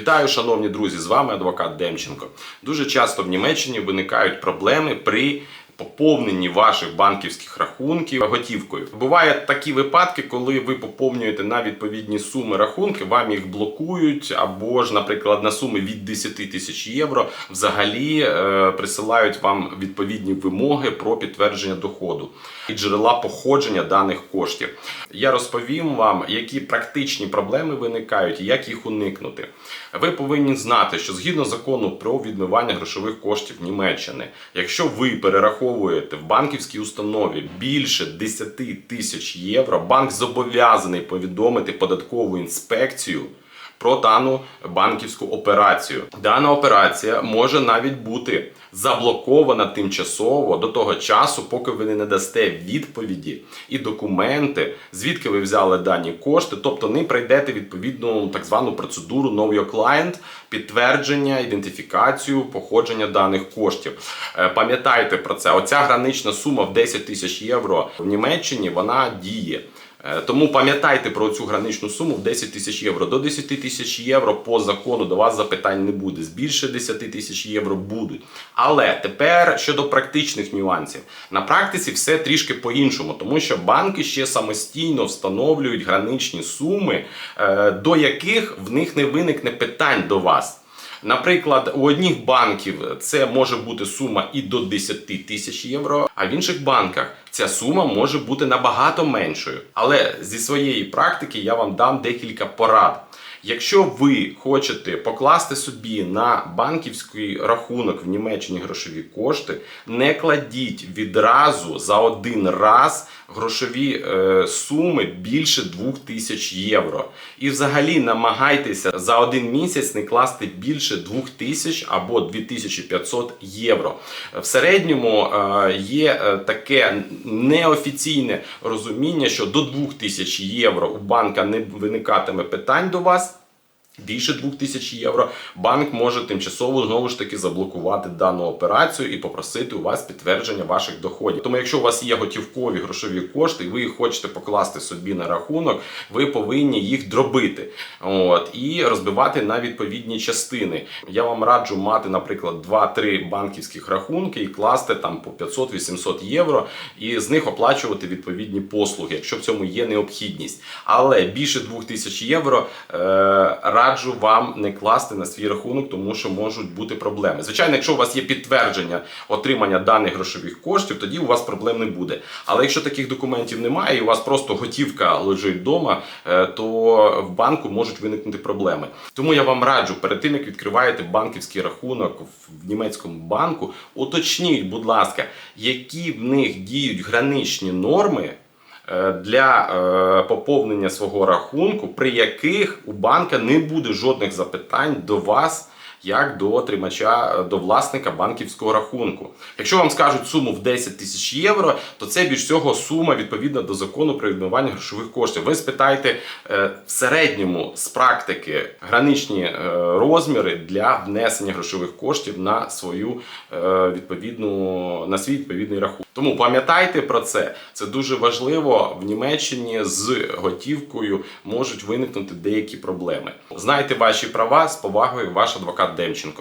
Вітаю, шановні друзі! З вами адвокат Демченко. Дуже часто в Німеччині виникають проблеми при поповненні ваших банківських рахунків готівкою. Бувають такі випадки, коли ви поповнюєте на відповідні суми рахунки, вам їх блокують, або ж, наприклад, на суми від 10 тисяч євро взагалі е, присилають вам відповідні вимоги про підтвердження доходу і джерела походження даних коштів. Я розповім вам, які практичні проблеми виникають і як їх уникнути. Ви повинні знати, що згідно закону про відмивання грошових коштів Німеччини, якщо ви перераховуєте в банківській установі більше 10 тисяч євро, банк зобов'язаний повідомити податкову інспекцію. Про дану банківську операцію. Дана операція може навіть бути заблокована тимчасово до того часу, поки ви не надасте відповіді і документи, звідки ви взяли дані кошти, тобто не пройдете відповідну так звану процедуру Know Your Client, підтвердження, ідентифікацію походження даних коштів. Е, Пам'ятайте про це. Оця гранична сума в 10 тисяч євро в Німеччині вона діє. Е, Тому пам'ятайте про цю граничну суму в 10 тисяч євро. До 10 тисяч євро по закону до вас запитань не буде. Збільше 10 тисяч євро будуть. Але тепер щодо практичних нюансів. На практиці все трішки по-іншому, тому що банки ще самостійно встановлюють граничні суми, е, до яких в них не виникне питань до вас. Наприклад, у одних банків це може бути сума і до 10 тисяч євро, а в інших банках ця сума може бути набагато меншою. Але зі своєї практики я вам дам декілька порад. Якщо ви хочете покласти собі на банківський рахунок в Німеччині грошові кошти, не кладіть відразу за один раз грошові е, суми більше 2000 євро. І взагалі намагайтеся за один місяць не класти більше 2000 або 2500 євро. В середньому е, є е, таке неофіційне розуміння, що до 2000 євро у банка не виникатиме питань до вас. Більше 2000 євро банк може тимчасово знову ж таки заблокувати дану операцію і попросити у вас підтвердження ваших доходів. Тому, якщо у вас є готівкові грошові кошти, і ви їх хочете покласти собі на рахунок, ви повинні їх дробити от, і розбивати на відповідні частини. Я вам раджу мати, наприклад, 2-3 банківських рахунки і класти там по 500-800 євро, і з них оплачувати відповідні послуги, якщо в цьому є необхідність. Але більше 2000 євро е, раджу вам не класти на свій рахунок, тому що можуть бути проблеми. Звичайно, якщо у вас є підтвердження отримання даних грошових коштів, тоді у вас проблем не буде. Але якщо таких документів немає, і у вас просто готівка лежить вдома, е, то в банку можуть виникнути проблеми. Тому я вам раджу перед тим, як відкриваєте банківський рахунок в німецькому банку, уточніть, будь ласка, які в них діють граничні норми. Е, Для е, поповнення свого рахунку, при яких у банка не буде жодних запитань до вас, як до тримача, е, до власника банківського рахунку. Якщо вам скажуть суму в 10 тисяч євро, то це більш всього сума відповідна до закону про відмивання грошових коштів. Ви спитайте е, в середньому з практики граничні розміри для внесення грошових коштів на свою відповідну на свій відповідний рахунок. Тому пам'ятайте про це. Це дуже важливо. В Німеччині з готівкою можуть виникнути деякі проблеми. Знайте ваші права з повагою, ваш адвокат Демченко.